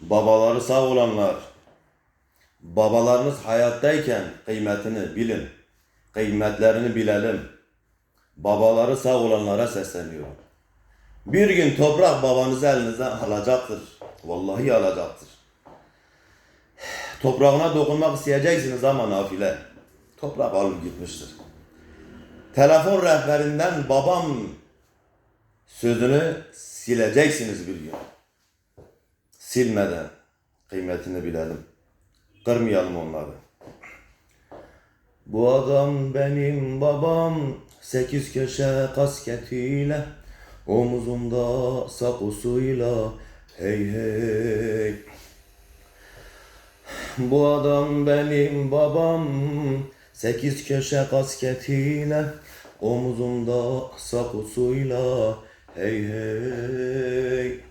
Babaları sağ olanlar, babalarınız hayattayken kıymetini bilin. Kıymetlerini bilelim. Babaları sağ olanlara sesleniyorum. Bir gün toprak babanızı elinizden alacaktır. Vallahi alacaktır. Toprağına dokunmak isteyeceksiniz ama nafile. Toprak alıp gitmiştir. Telefon rehberinden babam sözünü sileceksiniz bir gün. Silmeden kıymetini bilelim. Kırmayalım onları. Bu adam benim babam. Sekiz köşe kasketiyle Omuzumda sakosuyla Hey hey. Bu adam benim babam. Sekiz köşe kasketiyle Omuzumda sakosuyla Hey hey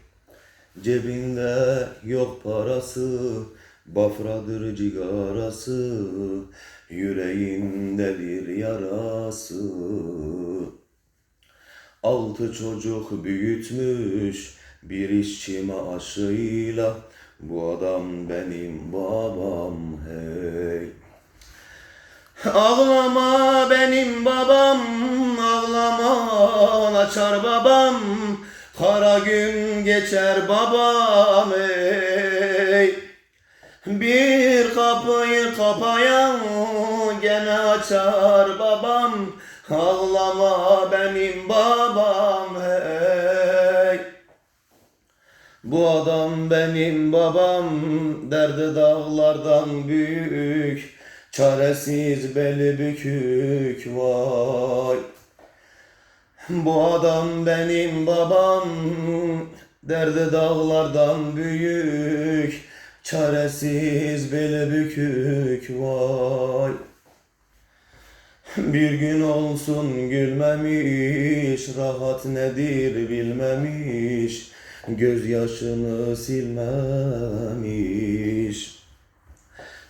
Cebinde yok parası Bafradır cigarası Yüreğinde bir yarası. Altı çocuk büyütmüş Bir işçi maaşıyla Bu adam benim babam hey. Ağlama benim babam Ağlama açar babam Gün geçer babam ey. Bir kapıyı kapayan gene açar babam Ağlama benim babam hey Bu adam benim babam Derdi dağlardan büyük Çaresiz beli bükük vay Bu adam benim babam Derdi dağlardan büyük Çaresiz beli bükük vay. Bir gün olsun gülmemiş Rahat nedir bilmemiş Gözyaşını silmemiş.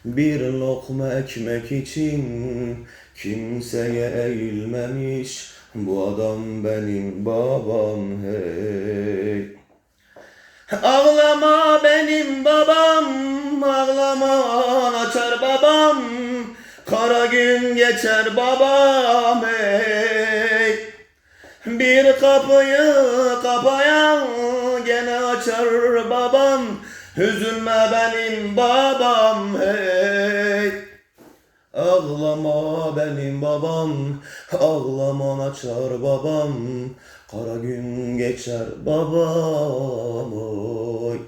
Bir lokma ekmek için kimseye eğilmemiş Bu adam benim babam hey. Ağlama benim babam Ağlama açar babam. Kara gün geçer babam hey. Bir kapıyı kapayan gene açar babam. Üzülme benim babam hey Ağlama benim babam Ağlaman açar babam Kara gün geçer babam oy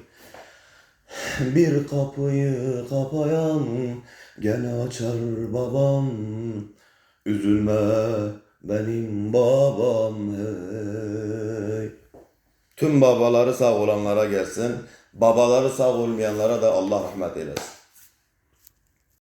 Bir kapıyı kapayan gene açar babam Üzülme benim babam hey Tüm babaları sağ olanlara gelsin. Babaları sağ olmayanlara da Allah rahmet eylesin.